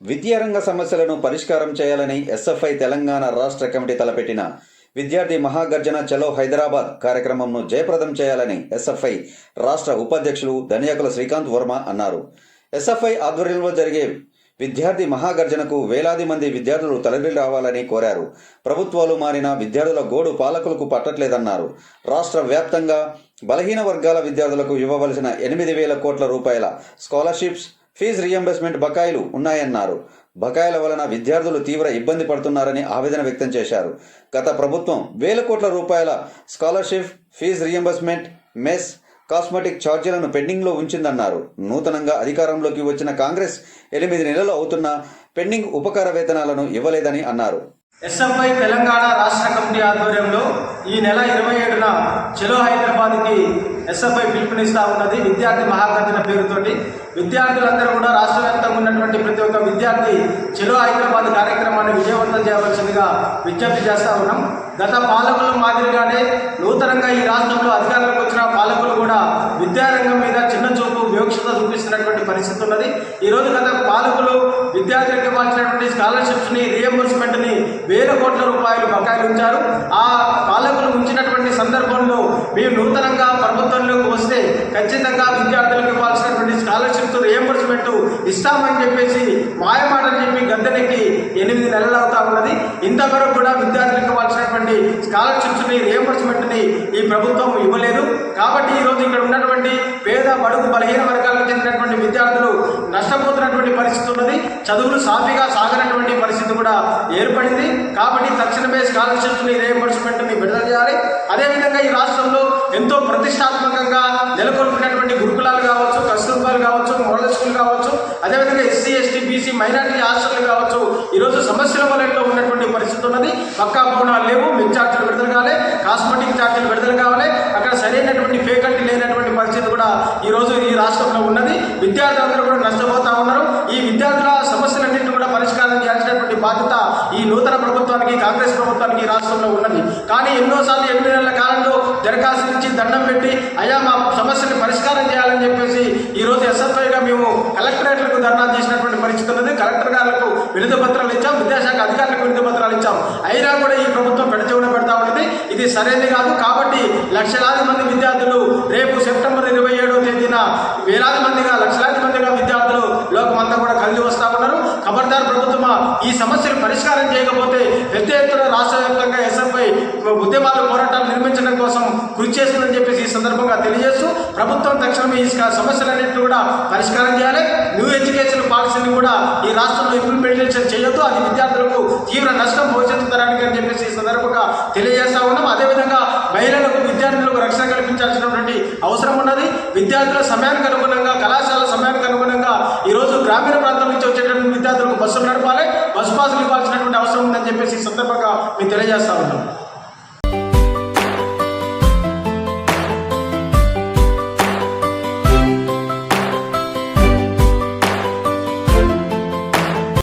విద్యారంగ సమస్యలను పరిష్కారం చేయాలని ఎస్ఎఫ్ఐ తెలంగాణ రాష్ట్ర కమిటీ తలపెట్టిన విద్యార్థి మహాగర్జన చలో హైదరాబాద్ కార్యక్రమంను జయప్రదం చేయాలని ఎస్ఎఫ్ఐ రాష్ట్ర ఉపాధ్యక్షులు ధనియాకుల శ్రీకాంత్ వర్మ అన్నారు. ఎస్ఎఫ్ఐ ఆధ్వర్యంలో జరిగే విద్యార్థి మహాగర్జనకు వేలాది మంది విద్యార్థులు తరలి రావాలని కోరారు. ప్రభుత్వాలు మారిన విద్యార్థుల గోడు పాలకులకు పట్టట్లేదన్నారు. రాష్ట్ర వ్యాప్తంగా బలహీన వర్గాల విద్యార్థులకు ఇవ్వవలసిన ఎనిమిది వేల కోట్ల రూపాయల స్కాలర్షిప్స్ ఫీజు రియంబర్స్మెంట్ బకాయిలు ఉన్నాయన్నారు. బకాయిల వలన విద్యార్థులు తీవ్ర ఇబ్బంది పడుతున్నారని ఆవేదన వ్యక్తం చేశారు. గత ప్రభుత్వం వేల కోట్ల రూపాయల scholarship fees reimbursement mess cosmetic ఛార్జీలను పెండింగ్లో ఉంచిందన్నారు. నూతనంగా అధికారంలోకి వచ్చిన కాంగ్రెస్ ఎనిమిది నెలలు అవుతున్న పెండింగ్ ఉపకార వేతనాలను ఇవ్వలేదని అన్నారు. ఎస్ఎఫ్ఐ తెలంగాణ రాష్ట్ర కమిటీ ఆధ్వర్యంలో ఈ నెల ఇరవై ఏడున చెలో హైదరాబాద్కి ఎస్ఎఫ్ఐ పిలుపునిస్తా ఉన్నది విద్యార్థి మహాగర్జన పేరుతోటి. విద్యార్థులందరూ కూడా రాష్ట్ర వ్యాప్తంగా ఉన్నటువంటి ప్రతి ఒక్క విద్యార్థి చెలో హైదరాబాద్ కార్యక్రమాన్ని విజయవంతం చేయవలసిందిగా విజ్ఞప్తి చేస్తా ఉన్నాం. గత పాలకుల మాదిరిగా నూతనంగా ఈ రాష్ట్రంలో అధికారంలోకి వచ్చిన పాలకులు కూడా విద్యారంగం మీద చిన్న చూపు వివక్షత చూపిస్తున్నటువంటి పరిస్థితి ఉన్నది ఈరోజు గత పాలకులు విద్యార్థులకు ఇవ్వాల్సినటువంటి స్కాలర్షిప్స్ని రియంబర్స్మెంట్ని వేల కోట్ల రూపాయలు బకాయిలు ఉంచారు. ఆ పాలకులు ఉంచినటువంటి సందర్భంలో మేము నూతనంగా ప్రభుత్వంలోకి వస్తే ఖచ్చితంగా విద్యార్థులకు ఇవ్వాల్సినటువంటి స్కాలర్షిప్స్ రియంబర్స్మెంట్ ఇస్తామని చెప్పేసి మాయమాటలు చెప్పి గద్దెనెక్కి ఎనిమిది నెలలు అవుతా ఉన్నది. ఇంతవరకు కూడా విద్యార్థులకు ఇవ్వాల్సినటువంటి స్కాలర్షిప్స్ని రియంబర్స్మెంట్ని ఈ ప్రభుత్వం ఇవ్వలేదు. కాబట్టి ఈరోజు ఇక్కడ ఉన్నటువంటి పేద బడుగు బలహీన నష్టపోతున్నటువంటి పరిస్థితి ఉన్నది. చదువులు సాఫీగా సాగనటువంటి పరిస్థితి కూడా ఏర్పడింది. కాబట్టి తక్షణమే స్కాలర్షిప్ని రియంబర్స్మెంట్ని విడుదల చేయాలి. అదేవిధంగా ఈ రాష్ట్రంలో ఎంతో ప్రతిష్టాత్మకంగా నెలకొల్పినటువంటి గురుకులాలు కావచ్చు కస్తూర్బాలు కావచ్చు మోడల్ స్కూల్ కావచ్చు అదేవిధంగా SC ST BC minority hostel కావచ్చు ఈరోజు సమస్యల వలయంలో ఉన్నటువంటి పరిస్థితి ఉన్నది. పక్కా బోనాలు లేవు. మిడ్ ఛార్జీలు విడుదల కావాలి కాస్మెటిక్ ఛార్జీలు విడుదల కావాలి. అక్కడ సరైనటువంటి ఫేకల్టీ లేనటువంటి పరిస్థితి కూడా ఈ రోజు ఈ రాష్ట్రంలో ఉన్నది. విద్యార్థులందరూ కూడా నష్టం ఉన్నారు ఈ విద్యార్థుల సమస్యలన్నింటినీ కూడా పరిష్కారం చేయాల్సినటువంటి బాధ్యత ఈ నూతన ప్రభుత్వానికి కాంగ్రెస్ ప్రభుత్వానికి రాష్ట్రంలో ఉన్నది. కానీ ఎన్నోసార్లు ఎనిమిది నెలల కాలంలో దరఖాస్తు ఇచ్చి దండం పెట్టి అయ్యా మా సమస్యని పరిష్కారం చేయాలని చెప్పేసి ఈ రోజు ఎస్ఎఫ్ఐగా మేము కలెక్టరేట్లకు ధర్నా చేసినటువంటి పరిస్థితి ఉన్నది. కలెక్టర్ గారులకు విడుదల పత్రాలు ఇచ్చాం విద్యాశాఖ అధికారులకు విడుదల పత్రాలు ఇచ్చాం. అయినా కూడా ఈ ప్రభుత్వం పెడచెవిన పెడతా ఉన్నది. ఇది సరైనది కాదు. కాబట్టి లక్షలాది మంది విద్యార్థులు రేపు సెప్టెంబర్ ఇరవై ఏడవ తేదీన వేలాది మందిగా లక్షలాది మందిగా విద్యార్థులు లోకమంతా కూడా కలిసి వస్తా ఉన్నారు ఖబర్దార్ ప్రభుత్వమా? ఈ సమస్యను పరిష్కారం చేయకపోతే పెద్ద ఎత్తున రాష్ట్ర వ్యాప్తంగా ఎస్ఎఫ్ఐ ఉద్యమాలు పోరాటాలు నిర్మించడం కోసం కృషి చేస్తుందని చెప్పేసి ఈ సందర్భంగా తెలియజేస్తూ ప్రభుత్వం తక్షణమే ఈ సమస్యలన్నింటినీ కూడా పరిష్కారం చేయాలి. న్యూ ఎడ్యుకేషన్ పాలసీని కూడా ఈ రాష్ట్రంలో ఇంప్లిమెంటేషన్ చేయొద్దు. అది విద్యార్థులకు తీవ్ర నష్టం భవిష్యత్తు తరానికి అని చెప్పేసి ఈ సందర్భంగా తెలియజేస్తా ఉన్నాం. అదేవిధంగా మహిళలకు విద్యార్థులకు రక్షణ కల్పించాల్సినటువంటి అవసరం ఉన్నది. విద్యార్థుల సమయానికి అనుగుణంగా కళాశాల సమయానికి అనుగుణంగా ఈరోజు గ్రామీణ ప్రాంతం నుంచి వచ్చేటటువంటి విద్యార్థులకు బస్సులు నడపాలి బస్సు పాసులు ఇవ్వాల్సినటువంటి అవసరం ఉందని చెప్పేసి ఈ సందర్భంగా మేము తెలియజేస్తా ఉన్నాం.